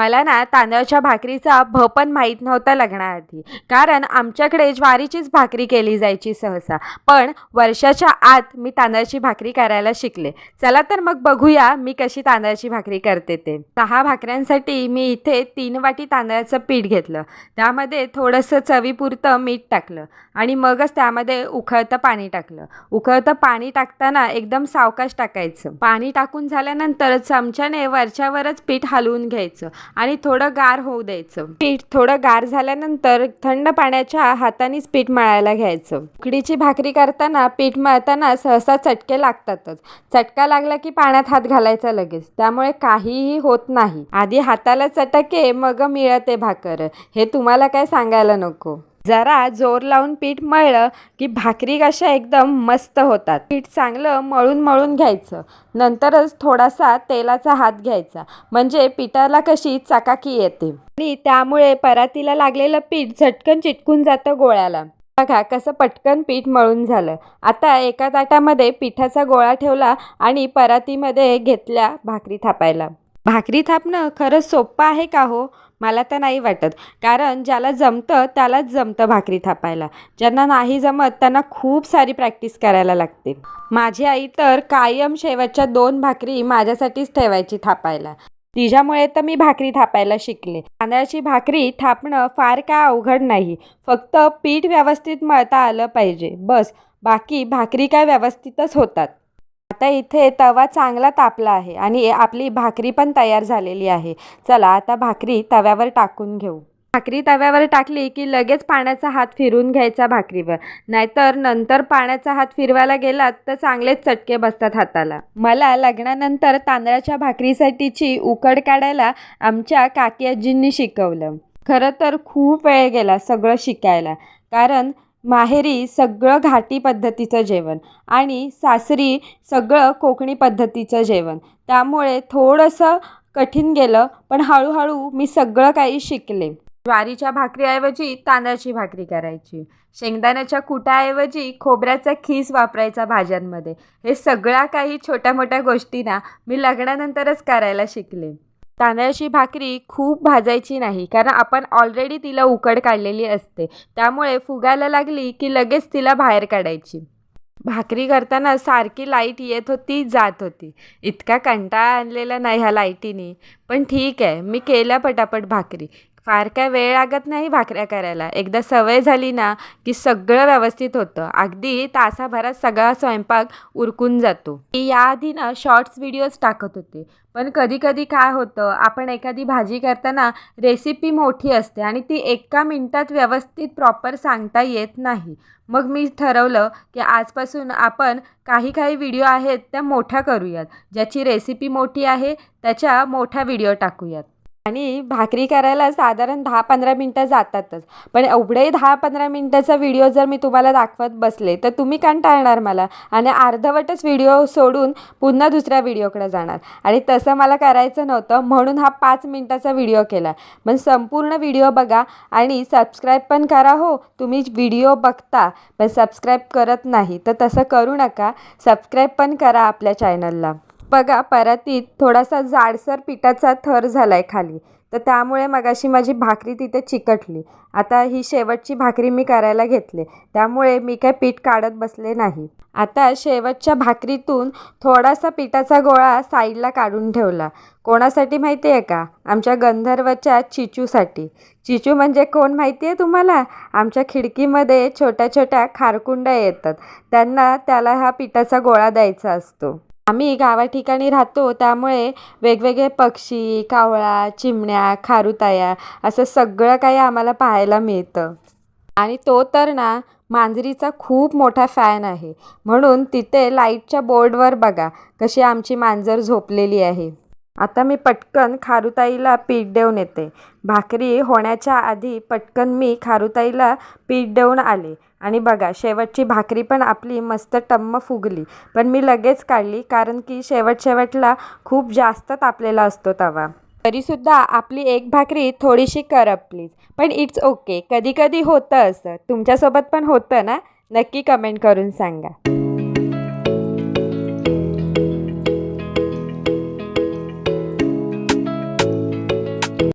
मला ना तांदळाच्या भाकरीचा भ पण माहीत नव्हता लग्नाआधी. कारण आमच्याकडे ज्वारीचीच भाकरी केली जायची सहसा. पण वर्षाच्या आत मी तांदळाची भाकरी करायला शिकले. चला तर मग बघूया मी कशी तांदळाची भाकरी करते ते. सहा भाकऱ्यांसाठी मी इथे तीन वाटी तांदळाचं पीठ घेतलं. त्यामध्ये थोडंसं चवीपुरतं मीठ टाकलं. आणि मगच त्यामध्ये उखळतं पाणी टाकलं. उकळतं पाणी टाकताना एकदम सावकाश टाकायचं. पाणी टाकून झाल्यानंतर चमच्याने वरच्यावरच पीठ हलवून घ्यायचं. आणि थोडं गार होऊ द्यायचं. पीठ थोडं गार झाल्यानंतर थंड पाण्याच्या हातानेच पीठ मळायला घ्यायचं. उकडीची भाकरी करताना पीठ मळताना सहसा चटके लागतातच. चटका लागला की पाण्यात हात घालायचा लगेच. त्यामुळे काहीही होत नाही. आधी हाताला चटके मग मिळते भाकर. हे तुम्हाला काय सांगायला नको? जरा जोर लावून पीठ मळलं की भाकरी कशा एकदम मस्त होतात. पीठ चांगलं मळून मळून घ्यायचं. नंतरच थोडासा तेलाचा हात घ्यायचा. म्हणजे पिठाला कशी चकाकी येते. आणि त्यामुळे परातीला लागलेलं पीठ झटकन चिटकून जातं गोळ्याला. बघा कसं पटकन पीठ मळून झालं. आता एका ताटामध्ये पिठाचा गोळा ठेवला आणि परातीमध्ये घेतल्या भाकरी थापायला. भाकरी थापणं खरंच सोपं आहे का हो? मला तर नाही वाटत. कारण ज्याला जमतं त्यालाच जमतं भाकरी थापायला. ज्यांना नाही जमत त्यांना खूप सारी प्रॅक्टिस करायला लागते. माझी आई तर कायम शेवटच्या दोन भाकरी माझ्यासाठीच ठेवायची थापायला. तिच्यामुळे तर मी भाकरी थापायला शिकले. तांदळाची भाकरी थापणं फार काय अवघड नाही. फक्त पीठ व्यवस्थित मळता आलं पाहिजे. बस. बाकी भाकरी काय व्यवस्थितच होतात. आता इथे तवा चांगला तापला आहे आणि आपली भाकरी पण तयार झालेली आहे. चला आता भाकरी तव्यावर टाकून घेऊ. भाकरी तव्यावर टाकली की लगेच पाण्याचा हात फिरून घ्यायचा भाकरीवर. नाहीतर नंतर पाण्याचा हात फिरवायला गेलात तर चांगलेच चटके बसतात हाताला. मला लग्नानंतर तांदळाच्या भाकरीसाठीची उकड काढायला आमच्या काकी आजींनी शिकवलं. खरं तर खूप वेळ गेला सगळं शिकायला. कारण माहेरी सगळं घाटी पद्धतीचं जेवण आणि सासरी सगळं कोकणी पद्धतीचं जेवण. त्यामुळे थोडंसं कठीण गेलं पण हळूहळू मी सगळं काही शिकले. ज्वारीच्या भाकरीऐवजी तांदळाची भाकरी करायची. शेंगदाण्याच्या कुटाऐवजी खोबऱ्याचा खीस वापरायचा भाज्यांमध्ये. हे सगळ्या काही छोट्या मोठ्या गोष्टी ना मी लग्नानंतरच करायला शिकले. तांदळाची भाकरी खूप भाजायची नाही कारण आपण ऑलरेडी तिला उकड काढलेली असते. त्यामुळे फुगायला लागली की लगेच तिला बाहेर काढायची. भाकरी करताना सारखी लाइट येत होती जात होती. इतका कंटाळा आणलेला नाही ह्या लाईटीने. पण ठीक आहे मी केल्या पटापट भाकरी. फार काय वेळ लागत नाही भाकऱ्या करायला. एकदा सवय झाली ना की सगळं व्यवस्थित होतं. अगदी तासाभरात सगळा स्वयंपाक उरकून जातो. मी याआधी ना शॉर्ट्स व्हिडिओज टाकत होते. पण कधी कधी काय होतं आपण एखादी भाजी करताना रेसिपी मोठी असते आणि ती एका मिनटात व्यवस्थित प्रॉपर सांगता येत नाही. मग मी ठरवलं की आजपासून आपण काही काही व्हिडिओ आहेत त्या मोठ्या करूयात. ज्याची रेसिपी मोठी आहे त्याच्या मोठ्या व्हिडिओ टाकूयात. आणि भाकरी करायला साधारण दहा पंधरा मिनटं जातातच. पण एवढे दहा पंधरा मिनटाचा व्हिडिओ जर मी तुम्हाला दाखवत बसले तर तुम्ही कंटाळणार मला? आणि अर्धवटच व्हिडिओ सोडून पुन्हा दुसऱ्या व्हिडिओकडे जाणार. आणि तसं मला करायचं नव्हतं म्हणून हा पाच मिनटाचा व्हिडिओ केला. पण संपूर्ण व्हिडिओ बघा आणि सबस्क्राईब पण करा हो. तुम्ही व्हिडिओ बघता पण सबस्क्राईब करत नाही तर तसं करू नका. सबस्क्राईब पण करा आपल्या चॅनलला. बघा परातीत थोडासा जाडसर पिठाचा थर झाला आहे खाली. तर त्यामुळे मगाशी माझी भाकरी तिथे चिकटली. आता ही शेवटची भाकरी मी करायला घेतली. त्यामुळे मी काय पीठ काढत बसले नाही. आता शेवटच्या भाकरीतून थोडासा पिठाचा गोळा साईडला काढून ठेवला. कोणासाठी माहिती आहे का? आमच्या गंधर्वच्या चिचूसाठी. चिचू म्हणजे कोण माहिती आहे तुम्हाला? आमच्या खिडकीमध्ये छोट्या छोट्या खारकुंड्या येतात. त्यांना त्याला हा पिठाचा गोळा द्यायचा असतो. आम्ही गावा ठिकाणी राहतो त्यामुळे वेगवेगळे पक्षी कावळा चिमण्या खारुताया असं सगळं काही आम्हाला पाहायला मिळतं. आणि तो तर ना मांजरीचा खूप मोठा फॅन आहे. म्हणून तिथे लाईटच्या बोर्डवर बघा कशी आमची मांजर झोपलेली आहे. आता मी पटकन खारुताईला पीठ देऊन येते. भाकरी होण्याच्या आधी पटकन मी खारुताईला पीठ देऊन आले. आणि बघा शेवटची भाकरी पण आपली मस्त टम्म फुगली. पण मी लगेच काढली कारण की शेवट शेवटला खूप जास्त तापलेला असतो तवा. तरीसुद्धा आपली एक भाकरी थोडीशी करपलीच. पण इट्स ओके कधी कधी होतं असं. तुमच्यासोबत पण होतं ना? नक्की कमेंट करून सांगा.